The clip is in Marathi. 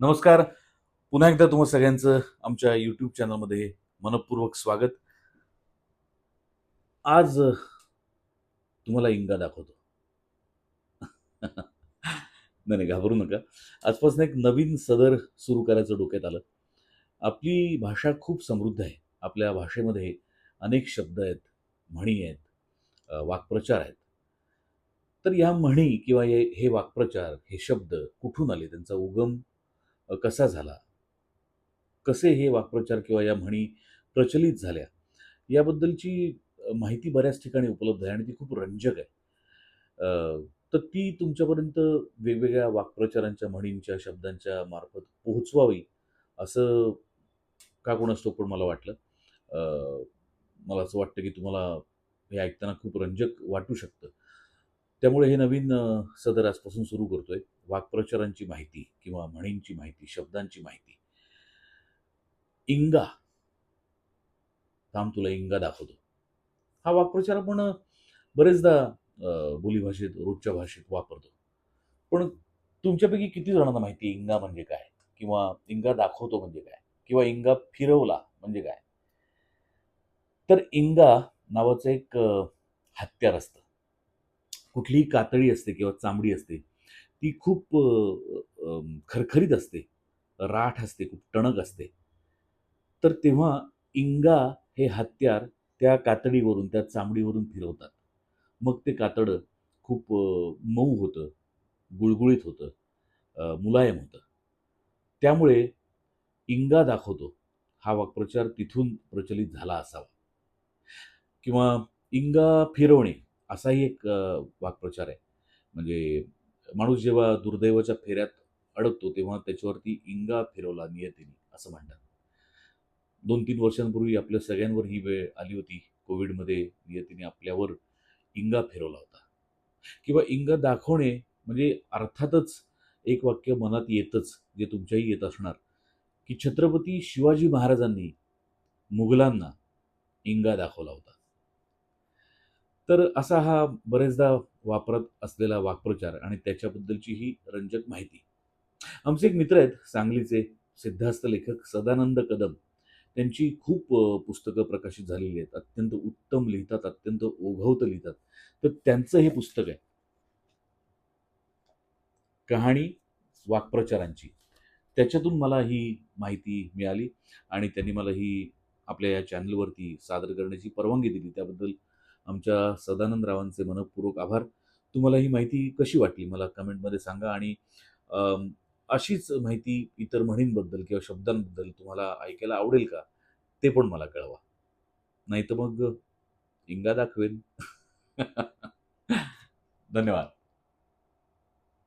नमस्कार. पुन्हा एकदा तुम्हा सगळ्यांचं आमच्या यूट्यूब चॅनलमध्ये मनपूर्वक स्वागत. आज तुम्हाला इंगा दाखवतो. नाही नाही घाबरू नका. आजपासून एक नवीन सदर सुरू करायचं डोक्यात आलं. आपली भाषा खूप समृद्ध आहे. आपल्या भाषेमध्ये अनेक शब्द आहेत म्हणी आहेत वाक्प्रचार आहेत. तर या म्हणी किंवा हे वाक्प्रचार हे शब्द कुठून आले? त्यांचा उगम कसा झाला? कसे हे वाक्प्रचार किंवा या म्हणी प्रचलित झाल्या? याबद्दलची माहिती बऱ्याच ठिकाणी उपलब्ध आहे आणि ती खूप रंजक आहे. तर ती तुमच्यापर्यंत वेगवेगळ्या वाक्प्रचारांच्या म्हणींच्या शब्दांच्या मार्फत पोहोचवावी असं का कोणास पण मला वाटलं. मला असं वाटतं की तुम्हाला हे ऐकताना खूप रंजक वाटू शकतं. त्यामुळे हे नवीन सदर आजपासून सुरू करतोय. वाक्प्रचारांची माहिती किंवा म्हणींची माहिती शब्दांची माहिती. इंगा. थांब तुला इंगा दाखवतो. हा वाक्प्रचार आपण बरेचदा बोलीभाषेत रोजच्या भाषेत वापरतो. पण तुमच्यापैकी किती जणांना माहिती इंगा म्हणजे काय? किंवा इंगा दाखवतो म्हणजे काय? किंवा इंगा फिरवला म्हणजे काय? तर इंगा नावाचं एक हत्यार असतं. कुठलीही कातळी असते किंवा चांबडी असते ती खूप खरखरीत असते राठ असते खूप टणक असते. तर तेव्हा इंगा हे हत्यार त्या कातडीवरून त्या चांबडीवरून फिरवतात. मग ते कातडं खूप मऊ होतं गुळगुळीत होतं मुलायम होतं. त्यामुळे इंगा दाखवतो हा वाक्प्रचार तिथून प्रचलित झाला असावा. किंवा इंगा फिरवणे असाही एक वाक्प्रचार आहे. म्हणजे माणूस जेव्हा दुर्दैवाच्या फेऱ्यात अडकतो तेव्हा त्याच्यावरती इंगा फिरवला नियतीने असं म्हणतात. दोन तीन वर्षांपूर्वी आपल्या सगळ्यांवर ही वेळ आली होती. कोविडमध्ये नियतीने आपल्यावर इंगा फिरवला होता. किंवा इंगा दाखवणे म्हणजे अर्थातच एक वाक्य मनात येतच जे तुमच्याही येत असणार. की छत्रपती शिवाजी महाराजांनी मुघलांना इंगा दाखवला होता. तर असा हा बरेचदा वापरत असलेला वाक्प्रचार आणि त्याच्याबद्दलची ही रंजक माहिती. आमचे एक मित्र आहेत सांगलीचे सिद्धास्त लेखक सदानंद कदम. त्यांची खूप पुस्तकं प्रकाशित झालेली आहेत. अत्यंत उत्तम लिहितात अत्यंत ओघवतं लिहितात. तर त्यांचं हे पुस्तक आहे. कहाणी वाक्प्रचारांची. त्याच्यातून मला ही माहिती मिळाली आणि त्यांनी मला ही आपल्या या चॅनलवरती सादर करण्याची परवानगी दिली. त्याबद्दल आमच्या सदानंद रावांचे मनपूर्वक आभार. तुम्हाला ही माहिती कशी वाटली? मला कमेंटमध्ये सांगा आणि अशीच माहिती इतर म्हणींबद्दल किंवा शब्दांबद्दल तुम्हाला ऐकायला आवडेल का? ते पण मला कळवा. नाही तर मग इंगा दाखवेन. धन्यवाद.